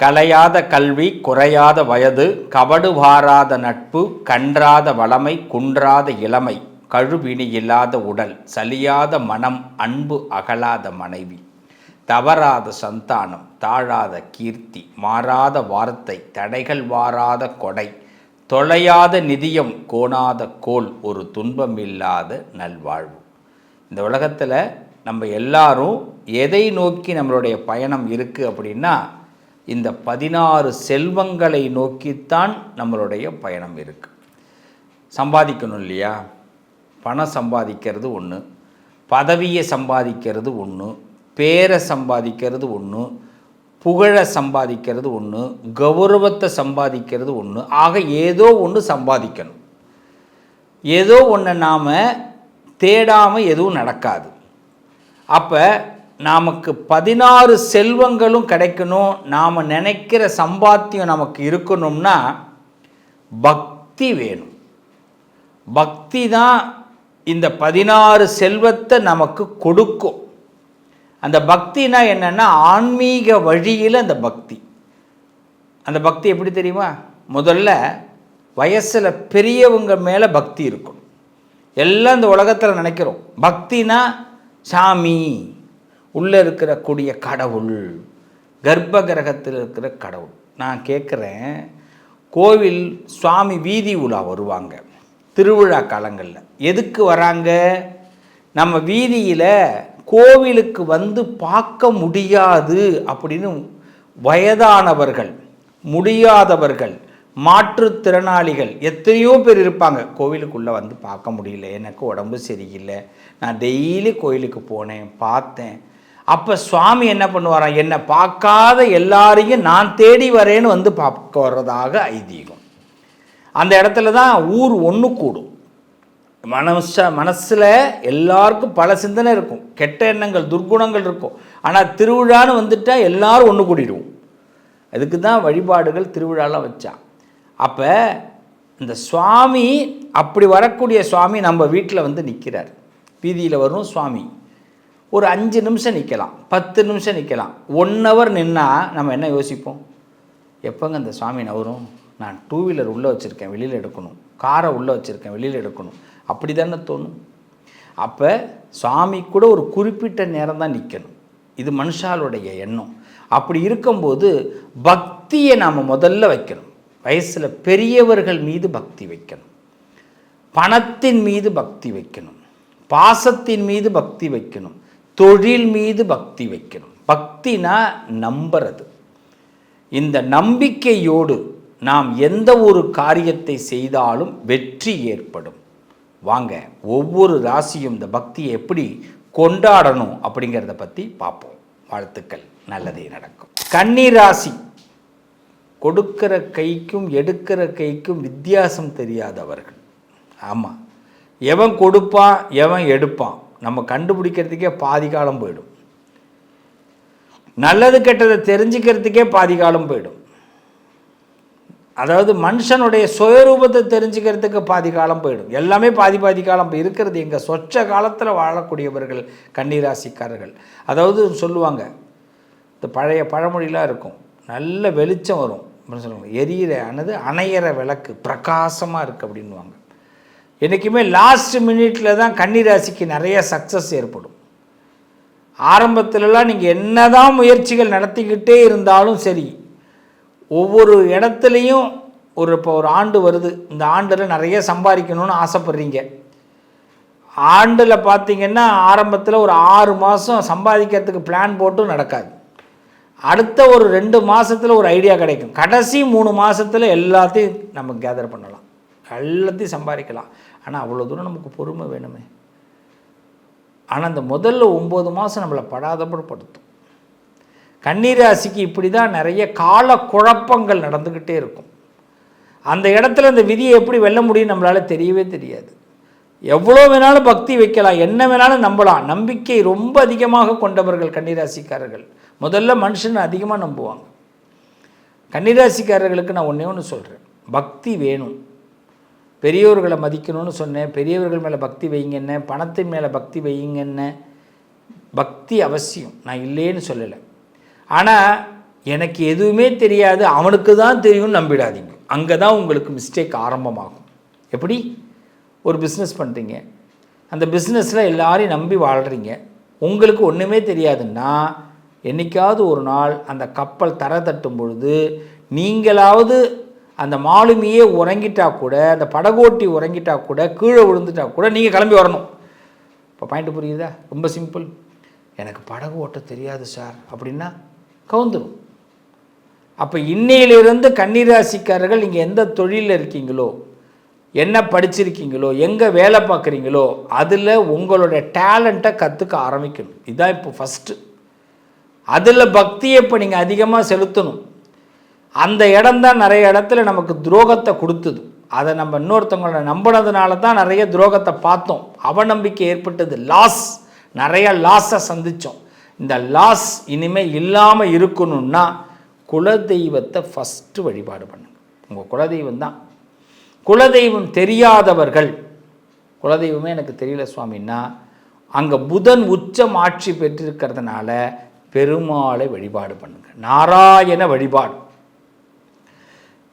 கலையாத கல்வி குறையாத வயது கபடு வாராத நட்பு கன்றாத வளமை குன்றாத இளமை கழுவினி இல்லாத உடல் சலியாத மனம் அன்பு அகலாத மனைவி தவறாத சந்தானம் தாழாத கீர்த்தி மாறாத வார்த்தை தடைகள் வாராத கொடை தொலையாத நிதியம் கோணாத கோல் ஒரு துன்பமில்லாத நல்வாழ்வு. இந்த உலகத்தில் நம்ம எல்லாரும் எதை நோக்கி நம்மளுடைய பயணம் இருக்குது அப்படின்னா இந்த பதினாறு செல்வங்களை நோக்கித்தான் நம்மளுடைய பயணம் இருக்குது சம்பாதிக்கணும் இல்லையா? பணம் சம்பாதிக்கிறது ஒன்று பதவியை சம்பாதிக்கிறது ஒன்று பேரை சம்பாதிக்கிறது ஒன்று புகழை சம்பாதிக்கிறது ஒன்று கௌரவத்தை சம்பாதிக்கிறது ஒன்று ஆக ஏதோ ஒன்று சம்பாதிக்கணும். ஏதோ ஒன்று நாம் தேடாமல் எதுவும் நடக்காது. அப்போ நமக்கு பதினாறு செல்வங்களும் கிடைக்கணும். நாம் நினைக்கிற சம்பாத்தியம் நமக்கு இருக்கணும்னா பக்தி வேணும். பக்தி தான் இந்த பதினாறு செல்வத்தை நமக்கு கொடுக்கும். அந்த பக்தினா என்னென்னா ஆன்மீக வழியில் அந்த பக்தி. அந்த பக்தி எப்படி தெரியுமா? முதல்ல வயசில் பெரியவங்க மேலே பக்தி இருக்கணும். எல்லாம் இந்த உலகத்தில் நினைக்கிறோம். பக்தினா சாமி. உள்ளே இருக்கிற கூடிய கடவுள் கர்ப்ப கிரகத்தில் இருக்கிற கடவுள். நான் கேட்குறேன் கோவில் சுவாமி வீதி உலா வருவாங்க திருவிழா காலங்களில். எதுக்கு வராங்க? நம்ம வீதியில் கோவிலுக்கு வந்து பார்க்க முடியாது அப்படின்னு வயதானவர்கள் முடியாதவர்கள் மாற்றுத்திறனாளிகள் எத்தனையோ பேர் இருப்பாங்க. கோவிலுக்குள்ளே வந்து பார்க்க முடியல எனக்கு உடம்பு சரியில்லை. நான் டெய்லி கோயிலுக்கு போனேன் பார்த்தேன். அப்போ சுவாமி என்ன பண்ணுவாராம்? என்னை பார்க்காத எல்லாரையும் நான் தேடி வரேன்னு வந்து பார்க்க வர்றதாக ஐதீகம். அந்த இடத்துல தான் ஊர் ஒன்று கூடும். மனச மனசில் எல்லாருக்கும் பல சிந்தனை இருக்கும். கெட்ட எண்ணங்கள் துர்க்குணங்கள் இருக்கும். ஆனால் திருவிழான்னு வந்துட்டால் எல்லாரும் ஒன்று கூடிடுவோம். அதுக்கு தான் வழிபாடுகள் திருவிழாலாம் வச்சான் அப்போ இந்த சுவாமி அப்படி வரக்கூடிய சுவாமி நம்ம வீட்டில் வந்து நிற்கிறார் வீதியில் வரும் சுவாமி. ஒரு அஞ்சு நிமிஷம் நிற்கலாம் பத்து நிமிஷம் நிற்கலாம் ஒன் ஹவர் நின்னால் நம்ம என்ன யோசிப்போம்? எப்போங்க அந்த சுவாமி நவரும்? நான் டூ வீலர் உள்ளே வச்சுருக்கேன் வெளியில் எடுக்கணும். காரை உள்ளே வச்சுருக்கேன் வெளியில் எடுக்கணும். அப்படி தானே தோணும். அப்போ சுவாமி கூட ஒரு குறிப்பிட்ட நேரம் தான் நிற்கணும் இது மனுஷாலுடைய எண்ணம். அப்படி இருக்கும்போது பக்தியை நாம் முதல்ல வைக்கணும். வயசில் பெரியவர்கள் மீது பக்தி வைக்கணும். பணத்தின் மீது பக்தி வைக்கணும். பாசத்தின் மீது பக்தி வைக்கணும். தொழில் மீது பக்தி வைக்கணும். பக்தினா நம்புறது. இந்த நம்பிக்கையோடு நாம் எந்த ஒரு காரியத்தை செய்தாலும் வெற்றி ஏற்படும். வாங்க ஒவ்வொரு ராசியும் இந்த பக்தியை எப்படி கொண்டாடணும் அப்படிங்கிறத பற்றி பார்ப்போம். வாழ்த்துக்கள். நல்லதே நடக்கும். கன்னி ராசி. கொடுக்கிற கைக்கும் எடுக்கிற கைக்கும் வித்தியாசம் தெரியாதவர்கள். ஆமாம் எவன் கொடுப்பான் எவன் எடுப்பான். நம்ம கண்டுபிடிக்கிறதுக்கே பாதி காலம் போயிடும். நல்லது கெட்டதை தெரிஞ்சுக்கிறதுக்கே பாதி காலம் போயிடும். அதாவது மனுஷனுடைய சுயரூபத்தை தெரிஞ்சுக்கிறதுக்கு பாதி காலம் போயிடும். எல்லாமே பாதி பாதி காலம் இருக்கிறது. எங்கள் சொச்ச காலத்தில் வாழக்கூடியவர்கள் கன்னிராசிக்காரர்கள். அதாவது சொல்லுவாங்க இந்த பழைய பழமொழிலாம் இருக்கும். நல்ல வெளிச்சம் வரும். அப்படின்னு சொல்லுவாங்க? எரியிற ஆனது அணையிற விளக்கு பிரகாசமாக இருக்குது அப்படின்வாங்க என்றைக்குமே லாஸ்ட் மினிட்ல தான் கன்னிராசிக்கு நிறைய சக்ஸஸ் ஏற்படும். ஆரம்பத்திலலாம் நீங்கள் என்னதான் முயற்சிகள் நடத்திக்கிட்டே இருந்தாலும் சரி ஒவ்வொரு இடத்துலையும் ஒரு இப்போ ஒரு ஆண்டு வருது. இந்த ஆண்டில் நிறைய சம்பாதிக்கணும்னு ஆசைப்படுறீங்க. ஆண்டில் பார்த்தீங்கன்னா ஆரம்பத்தில் ஒரு ஆறு மாதம் சம்பாதிக்கிறதுக்கு பிளான் போட்டும் நடக்காது. அடுத்த ஒரு ரெண்டு மாதத்தில் ஒரு ஐடியா கிடைக்கும். கடைசி மூணு மாதத்தில் எல்லாத்தையும் நம்ம கேதர் பண்ணலாம். எல்லாத்தையும் சம்பாதிக்கலாம். ஆனால் அவ்வளோ தூரம் நமக்கு பொறுமை வேணுமே. ஆனால் அந்த முதல்ல ஒம்பது மாதம் நம்மளை படாதப்படுத்தும் கன்னிராசிக்கு இப்படி தான் நிறைய கால குழப்பங்கள் நடந்துக்கிட்டே இருக்கும். அந்த இடத்துல அந்த விதியை எப்படி வெல்ல முடியும் நம்மளால் தெரியவே தெரியாது. எவ்வளோ வேணாலும் பக்தி வைக்கலாம் என்ன வேணாலும் நம்பலாம். நம்பிக்கை ரொம்ப அதிகமாக கொண்டவர்கள் கன்னிராசிக்காரர்கள். முதல்ல மனுஷன் அதிகமாக நம்புவாங்க. கன்னிராசிக்காரர்களுக்கு நான் ஒன்றே ஒன்று சொல்கிறேன் பக்தி வேணும். பெரியவர்களை மதிக்கணும்னு சொன்னேன். பெரியவர்கள் மேலே பக்தி வைங்கன்னு பணத்தின் மேலே பக்தி வைங்கன்னு பக்தி அவசியம். நான் இல்லைன்னு சொல்லலை. ஆனால் எனக்கு எதுவுமே தெரியாது. அவனுக்கு தான் தெரியும்னு நம்பிடாதீங்க. அங்கே தான் உங்களுக்கு மிஸ்டேக் ஆரம்பமாகும். எப்படி? ஒரு பிஸ்னஸ் பண்ணுறீங்க அந்த பிஸ்னஸில் எல்லாரையும் நம்பி வாழ்கிறீங்க உங்களுக்கு ஒன்றுமே தெரியாதுன்னா என்னைக்காவது ஒரு நாள் அந்த கப்பல் தர தட்டும் பொழுது நீங்களாவது அந்த மாலுமியே உறங்கிட்டா கூட அந்த படகோட்டி உறங்கிட்டா கூட கீழே விழுந்துட்டா கூட நீங்கள் கிளம்பி வரணும். இப்போ பாயிண்ட் புரியுதா? ரொம்ப சிம்பிள் எனக்கு படகு ஓட்ட தெரியாது சார். அப்படின்னா கவுந்துடும் அப்போ இன்னையிலிருந்து கன்னிராசிக்காரர்கள் நீங்கள் எந்த தொழிலில் இருக்கீங்களோ என்ன படிச்சிருக்கீங்களோ எங்கே வேலை பார்க்குறீங்களோ அதில் உங்களோட டேலண்ட்டை கற்றுக்க ஆரம்பிக்கணும். இதுதான் இப்போ ஃபஸ்ட்டு அதில் பக்தியை இப்போ நீங்கள் அதிகமாக செலுத்தணும். அந்த இடம்தான் நிறைய இடத்துல நமக்கு துரோகத்தை கொடுத்தது. அதை நம்ம இன்னொருத்தவங்கள நம்பினதுனால தான் நிறைய துரோகத்தை பார்த்தோம். அவநம்பிக்கை ஏற்பட்டது. லாஸ் நிறைய லாஸை சந்தித்தோம் இந்த லாஸ் இனிமேல் இல்லாமல் இருக்கணும்னா குலதெய்வத்தை ஃபஸ்ட்டு வழிபாடு பண்ணுங்க. உங்கள் குலதெய்வம் தான். குலதெய்வம் தெரியாதவர்கள் குலதெய்வமே எனக்கு தெரியல சுவாமின்னா அங்கே புதன் உச்சம் ஆட்சி பெற்றிருக்கிறதுனால பெருமாளை வழிபாடு பண்ணுங்கள் நாராயண வழிபாடு.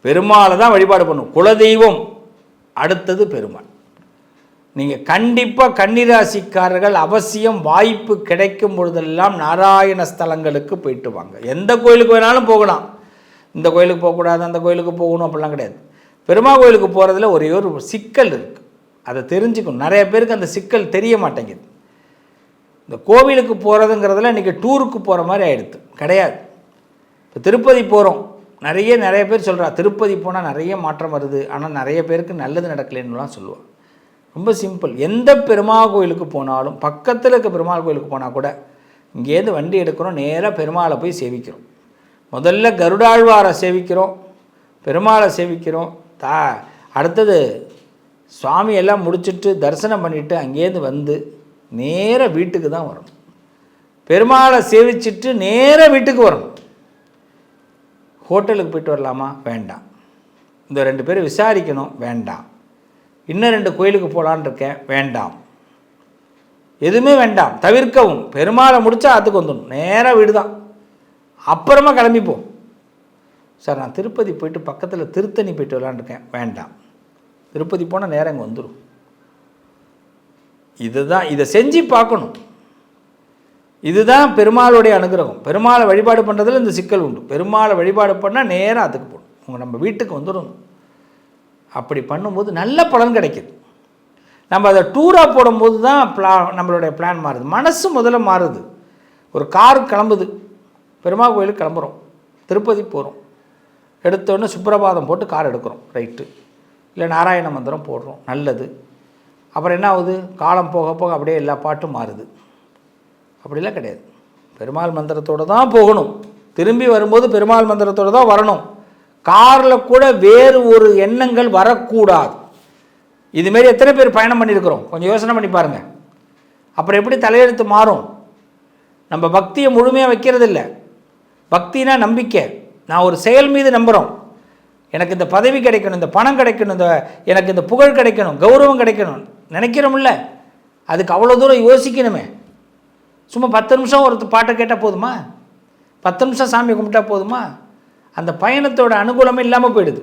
பெருமாளை தான் வழிபாடு பண்ணும். குலதெய்வம் அடுத்தது பெருமாள். நீங்கள் கண்டிப்பாக கன்னிராசிக்காரர்கள் அவசியம் வாய்ப்பு கிடைக்கும் பொழுதெல்லாம் நாராயண ஸ்தலங்களுக்கு போயிட்டு வாங்க. எந்த கோயிலுக்கு வேணாலும் போகலாம். இந்த கோயிலுக்கு போகக்கூடாது அந்த கோயிலுக்கு போகணும் அப்படிலாம் கிடையாது. பெருமாள் கோயிலுக்கு போகிறதுல ஒரே ஒரு சிக்கல் இருக்குது அதை தெரிஞ்சுக்கணும். நிறைய பேருக்கு அந்த சிக்கல் தெரிய மாட்டேங்குது. இந்த கோவிலுக்கு போகிறதுங்கிறதுல இன்றைக்கி டூருக்கு போகிற மாதிரி ஆகிடுது கிடையாது. இப்போ திருப்பதி போகிறோம் நிறைய நிறைய பேர் சொல்கிறா திருப்பதி போனால் நிறைய மாற்றம் வருது. ஆனால் நிறைய பேருக்கு நல்லது நடக்கலைன்னுலாம் சொல்லுவாள் ரொம்ப சிம்பிள். எந்த பெருமாள் கோயிலுக்கு போனாலும் பக்கத்தில் இருக்க பெருமாள் கோயிலுக்கு போனால் கூட இங்கேருந்து வண்டி எடுக்கிறோம் நேராக பெருமாளை போய் சேவிக்கிறோம். முதல்ல கருடாழ்வாரை சேவிக்கிறோம் பெருமாளை சேவிக்கிறோம். தா அடுத்தது சுவாமியெல்லாம் முடிச்சுட்டு தரிசனம் பண்ணிவிட்டு அங்கேருந்து வந்து நேராக வீட்டுக்கு தான் வரணும். பெருமாளை சேவிச்சிட்டு நேராக வீட்டுக்கு வரணும். ஹோட்டலுக்கு போயிட்டு வரலாமா? வேண்டாம். இந்த ரெண்டு பேரும் விசாரிக்கணும். வேண்டாம். இன்னும் ரெண்டு கோயிலுக்கு போகலான் இருக்கேன். வேண்டாம். எதுவுமே வேண்டாம். தவிர்க்கவும். பெருமாளை முடித்தா அதுக்கு வந்துடும் நேராக வீடு தான் அப்புறமா கிளம்பிப்போம். சார் நான் திருப்பதி போயிட்டு பக்கத்தில் திருத்தணி போயிட்டு வரலான்ருக்கேன் வேண்டாம். திருப்பதி போனால் நேரம் இங்கே வந்துடும் இதுதான். இதை செஞ்சு பார்க்கணும். இதுதான் பெருமாளுடைய அனுகிரகம். பெருமாளை வழிபாடு பண்ணுறதுல இந்த சிக்கல் உண்டு. பெருமாளை வழிபாடு பண்ணால் நேராக அதுக்கு போகணும். உங்கள் நம்ம வீட்டுக்கு வந்துடணும். அப்படி பண்ணும்போது நல்ல பலன் கிடைக்கிது. நம்ம அதை டூராக போடும்போது தான் பிளா நம்மளுடைய பிளான் மாறுது. மனசு முதல்ல மாறுது. ஒரு கார் கிளம்புது. பெருமா கோயிலுக்கு கிளம்புறோம். திருப்பதி போகிறோம் எடுத்தோடனே சுப்பிரபாதம் போட்டு கார் எடுக்கிறோம். ரைட்டு இல்லை நாராயண மந்திரம் போடுறோம். நல்லது. அப்புறம் என்ன ஆகுது? காலம் போக போக அப்படியே எல்லா பாட்டும் மாறுது. அப்படிலாம் கிடையாது. பெருமாள் மந்திரத்தோடு தான் போகணும். திரும்பி வரும்போது பெருமாள் மந்திரத்தோடு தான் வரணும். காரில் கூட வேறு ஒரு எண்ணங்கள் வரக்கூடாது. இதுமாரி எத்தனை பேர் பயணம் பண்ணியிருக்கிறோம்? கொஞ்சம் யோசனை பண்ணி பாருங்கள் அப்புறம் எப்படி தலையெழுத்து மாறும்? நம்ம பக்தியை முழுமையாக வைக்கிறதில்ல. பக்தினா நம்பிக்கை. நான் ஒரு செயல் மீது நம்புகிறோம் எனக்கு இந்த பதவி கிடைக்கணும் இந்த பணம் கிடைக்கணும் இந்த எனக்கு இந்த புகழ் கிடைக்கணும் கௌரவம் கிடைக்கணும் நினைக்கிறோம்ல. அதுக்கு அவ்வளோ தூரம் யோசிக்கணுமே. சும்மா பத்து நிமிஷம் ஒரு பாட்டை கேட்டால் போதுமா? பத்து நிமிஷம் சாமி கும்பிட்டா போதுமா? அந்த பயணத்தோட அனுகூலமே இல்லாமல் போயிடுது.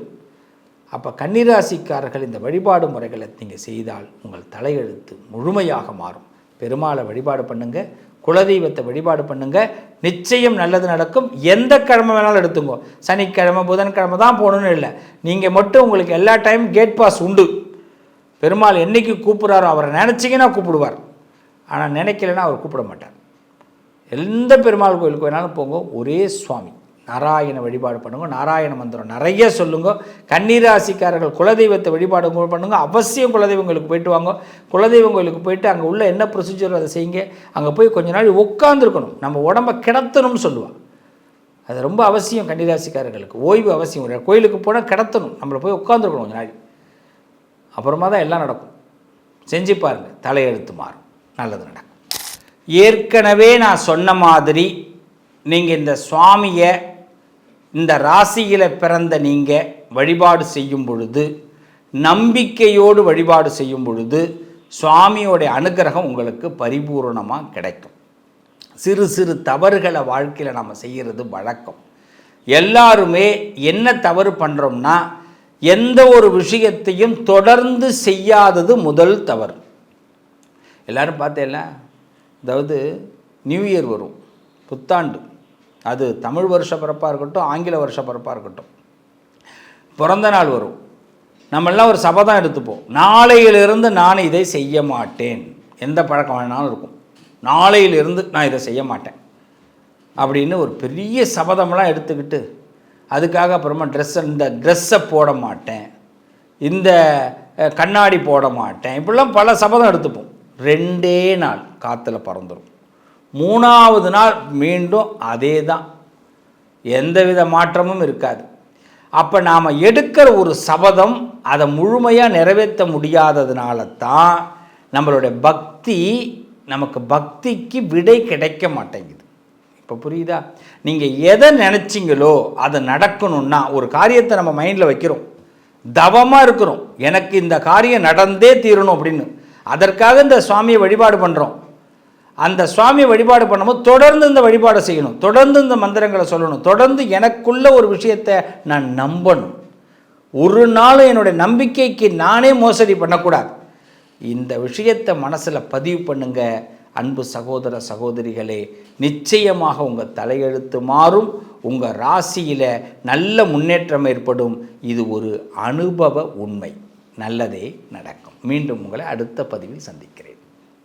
அப்போ கன்னிராசிக்காரர்கள் இந்த வழிபாடு முறைகளை நீங்கள் செய்தால் உங்கள் தலையெழுத்து முழுமையாக மாறும். பெருமாளை வழிபாடு பண்ணுங்க குலதெய்வத்தை வழிபாடு பண்ணுங்க. நிச்சயம் நல்லது நடக்கும். எந்த கிழமை வேணாலும் எடுத்துங்கோ சனிக்கிழமை புதன்கிழமை தான் போகணுன்னு இல்லை. நீங்கள் மட்டும் உங்களுக்கு எல்லா டைம் கேட் பாஸ் உண்டு. பெருமாள் என்னைக்கு கூப்பிட்றாரோ அவரை நினச்சிங்கன்னா கூப்பிடுவார். ஆனால் நினைக்கலைன்னா அவர் கூப்பிட மாட்டார். எந்த பெருமாள் கோயிலுக்கு வேணாலும் போங்க ஒரே சுவாமி. நாராயண வழிபாடு பண்ணுங்க நாராயண மந்திரம் நிறைய சொல்லுங்க. கன்னிராசிக்காரர்கள் குலதெய்வத்தை வழிபாடு பண்ணுங்க. அவசியம் குலதெய்வங்களுக்கு போயிட்டு வாங்க. குலதெய்வம் கோயிலுக்கு போயிட்டு அங்கே உள்ள என்ன ப்ரொசீஜர் அதை செய்யுங்க. அங்கே போய் கொஞ்ச நாள் உட்காந்துருக்கணும் நம்ம உடம்ப கிடத்தணும்னு சொல்லுவாள் அது ரொம்ப அவசியம் கன்னிராசிக்காரர்களுக்கு. ஓய்வு அவசியம். ஒரு கோயிலுக்கு போனால் கிடத்தணும். நம்மளை போய் உட்காந்துருக்கணும் கொஞ்ச நாள். அப்புறமா தான் எல்லாம் நடக்கும். செஞ்சு பாருங்கள் தலையெழுத்து மாறும். நல்லது நடக்கும் ஏற்கனவே நான் சொன்ன மாதிரி நீங்கள் இந்த சுவாமியை இந்த ராசியில் பிறந்த நீங்கள் வழிபாடு செய்யும் பொழுது நம்பிக்கையோடு வழிபாடு செய்யும் பொழுது சுவாமியோடைய அனுகிரகம் உங்களுக்கு பரிபூர்ணமாக கிடைக்கும். சிறு சிறு தவறுகளை வாழ்க்கையில் நம்ம செய்கிறது வழக்கம். எல்லாருமே என்ன தவறு பண்ணுறோம்னா எந்த ஒரு விஷயத்தையும் தொடர்ந்து செய்யாதது முதல் தவறு. எல்லோரும் பார்த்தேல்ல அதாவது நியூ இயர் வரும். புத்தாண்டு. அது தமிழ் வருஷ பிறப்பாக இருக்கட்டும் ஆங்கில வருஷ பிறப்பாக இருக்கட்டும். பிறந்த நாள் வரும். நம்மெல்லாம் ஒரு சபதம் எடுத்துப்போம். நாளையிலிருந்து நான் இதை செய்ய மாட்டேன். எந்த பழக்கம் வேணாலும் இருக்கும். நாளையிலிருந்து நான் இதை செய்ய மாட்டேன். அப்படின்னு ஒரு பெரிய சபதமெல்லாம் எடுத்துக்கிட்டு அதுக்காக அப்புறமா ட்ரெஸ்ஸை இந்த ட்ரெஸ்ஸை போட மாட்டேன். இந்த கண்ணாடி போட மாட்டேன். இப்படிலாம் பல சபதம் எடுத்துப்போம். ரெண்டே நாள் காற்றுல பறந்துடும் மூணாவது நாள் மீண்டும் அதே தான் எந்தவித மாற்றமும் இருக்காது. அப்போ நாம் எடுக்கிற ஒரு சபதம் அதை முழுமையாக நிறைவேற்ற முடியாததுனால தான் நம்மளுடைய பக்தி நமக்கு பக்திக்கு விடை கிடைக்க மாட்டேங்குது. இப்போ புரியுதா? நீங்கள் எதை நினச்சிங்களோ அதை நடக்கணும்னா ஒரு காரியத்தை நம்ம மைண்டில் வைக்கிறோம். தவமாக இருக்கிறோம். எனக்கு இந்த காரியம் நடந்தே தீரணும் அப்படின்னு. அதற்காக இந்த சுவாமியை வழிபாடு பண்ணுறோம் அந்த சுவாமியை வழிபாடு பண்ணும்போது தொடர்ந்து இந்த வழிபாடை செய்யணும். தொடர்ந்து இந்த மந்திரங்களை சொல்லணும். தொடர்ந்து எனக்குள்ள ஒரு விஷயத்தை நான் நம்பணும். ஒரு நாளும் என்னுடைய நம்பிக்கைக்கு நானே மோசடி பண்ணக்கூடாது. இந்த விஷயத்தை மனசில் பதிவு பண்ணுங்க. அன்பு சகோதர சகோதரிகளே நிச்சயமாக உங்கள் தலையெழுத்து மாறும். உங்கள் ராசியில் நல்ல முன்னேற்றம் ஏற்படும். இது ஒரு அனுபவ உண்மை. நல்லதே நடக்கும். மீண்டும் உங்களை அடுத்த பதிவில் சந்திக்கிறேன்.